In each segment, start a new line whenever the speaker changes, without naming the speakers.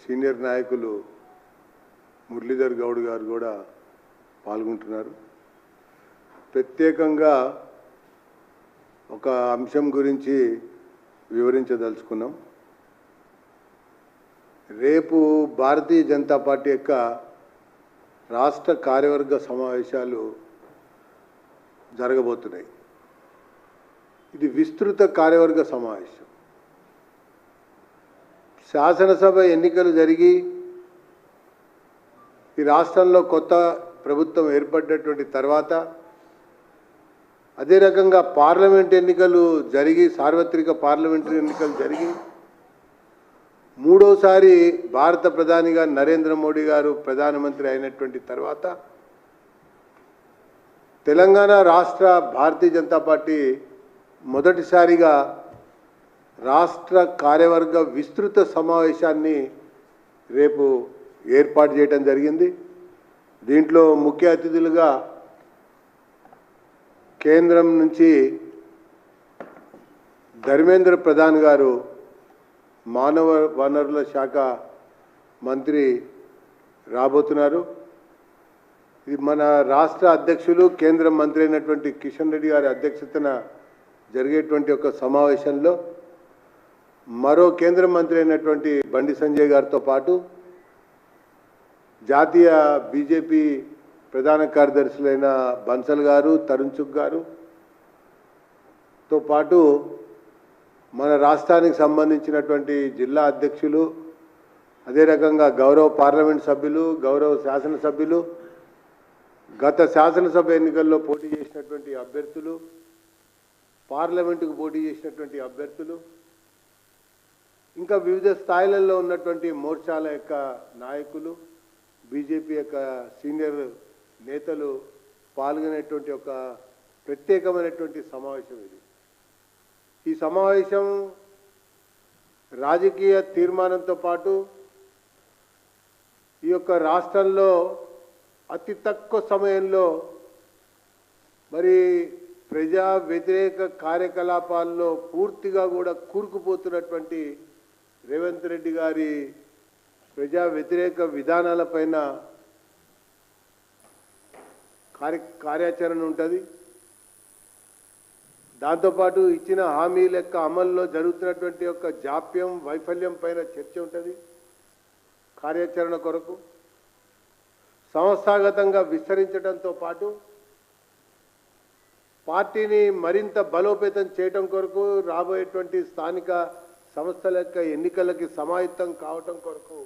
Senior నాయకులు మురళీధర్ గౌడ్ గారు కూడా పాల్గొంటున్నారు. ప్రత్యేకంగా ఒక అంశం గురించి వివరించదలుచుకున్నాం. రేపు భారతీయ జనతా పార్టీ యొక్క రాష్ట్ర కార్యవర్గ సమావేశాలు జరగబోతున్నాయి. ఇది విస్తృత కార్యవర్గ సమావేశం. శాసనసభ ఎన్నికలు జరిగి ఈ రాష్ట్రంలో కొత్త ప్రభుత్వం ఏర్పడినటువంటి తర్వాత అదే రకంగా పార్లమెంట్ ఎన్నికలు జరిగి సార్వత్రిక పార్లమెంటరీ ఎన్నికలు జరిగి మూడోసారి భారత ప్రధానిగా నరేంద్ర మోడీ గారు ప్రధానమంత్రి అయినటువంటి తర్వాత తెలంగాణ రాష్ట్ర భారతీయ జనతా పార్టీ మొదటిసారిగా రాష్ట్ర కార్యవర్గ విస్తృత సమావేశాన్ని రేపు ఏర్పాటు చేయడం జరిగింది. దీంట్లో ముఖ్య అతిథులుగా కేంద్రం నుంచి ధర్మేంద్ర ప్రధాన్ గారు మానవ వనరుల శాఖ మంత్రి రాబోతున్నారు. ఇది మన రాష్ట్ర అధ్యక్షులు కేంద్ర మంత్రి అయినటువంటి కిషన్ రెడ్డి గారి అధ్యక్షతన జరిగేటువంటి ఒక సమావేశంలో మరో కేంద్ర మంత్రి అయినటువంటి బండి సంజయ్ గారితో పాటు జాతీయ బీజేపీ ప్రధాన కార్యదర్శులైన బన్సల్ గారు తరుణ్ చుక్ గారు తో పాటు మన రాష్ట్రానికి సంబంధించినటువంటి జిల్లా అధ్యక్షులు అదే రకంగా గౌరవ పార్లమెంట్ సభ్యులు గౌరవ శాసనసభ్యులు గత శాసనసభ ఎన్నికల్లో పోటీ చేసినటువంటి అభ్యర్థులు పార్లమెంటుకు పోటీ చేసినటువంటి అభ్యర్థులు ఇంకా వివిధ స్థాయిలలో ఉన్నటువంటి మోర్చాల యొక్క నాయకులు బీజేపీ యొక్క సీనియర్ నేతలు పాల్గొనేటువంటి ఒక ప్రత్యేకమైనటువంటి సమావేశం ఇది. ఈ సమావేశం రాజకీయ తీర్మానంతో పాటు ఈ యొక్క రాష్ట్రంలో అతి తక్కువ సమయంలో మరి ప్రజా వ్యతిరేక కార్యకలాపాల్లో పూర్తిగా కూడా కూరుకుపోతున్నటువంటి రేవంత్ రెడ్డి గారి ప్రజా వ్యతిరేక విధానాలపైన కార్య కార్యాచరణ ఉంటుంది. దాంతోపాటు ఇచ్చిన హామీ లెక్క అమల్లో జరుగుతున్నటువంటి యొక్క జాప్యం వైఫల్యం పైన చర్చ ఉంటుంది కార్యాచరణ కొరకు. సంస్థాగతంగా విస్తరించడంతో పాటు పార్టీని మరింత బలోపేతం చేయటం కొరకు రాబోయేటువంటి స్థానిక సంస్థల యొక్క ఎన్నికలకి సమాయత్తం కావటం కొరకు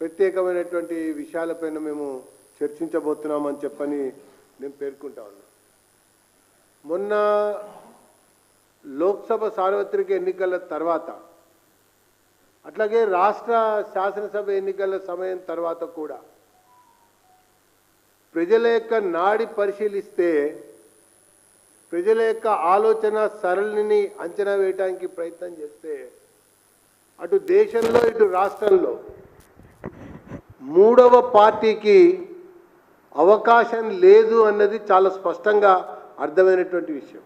ప్రత్యేకమైనటువంటి విషయాలపైన మేము చర్చించబోతున్నామని చెప్పని నేను పేర్కొంటా ఉన్నా. మొన్న లోక్సభ సార్వత్రిక ఎన్నికల తర్వాత అట్లాగే రాష్ట్ర శాసనసభ ఎన్నికల సమయం తర్వాత కూడా ప్రజల యొక్క నాడి పరిశీలిస్తే ప్రజల యొక్క ఆలోచన సరళిని అంచనా వేయడానికి ప్రయత్నం చేస్తే అటు దేశంలో ఇటు రాష్ట్రంలో మూడవ పార్టీకి అవకాశం లేదు అన్నది చాలా స్పష్టంగా అర్థమైనటువంటి విషయం.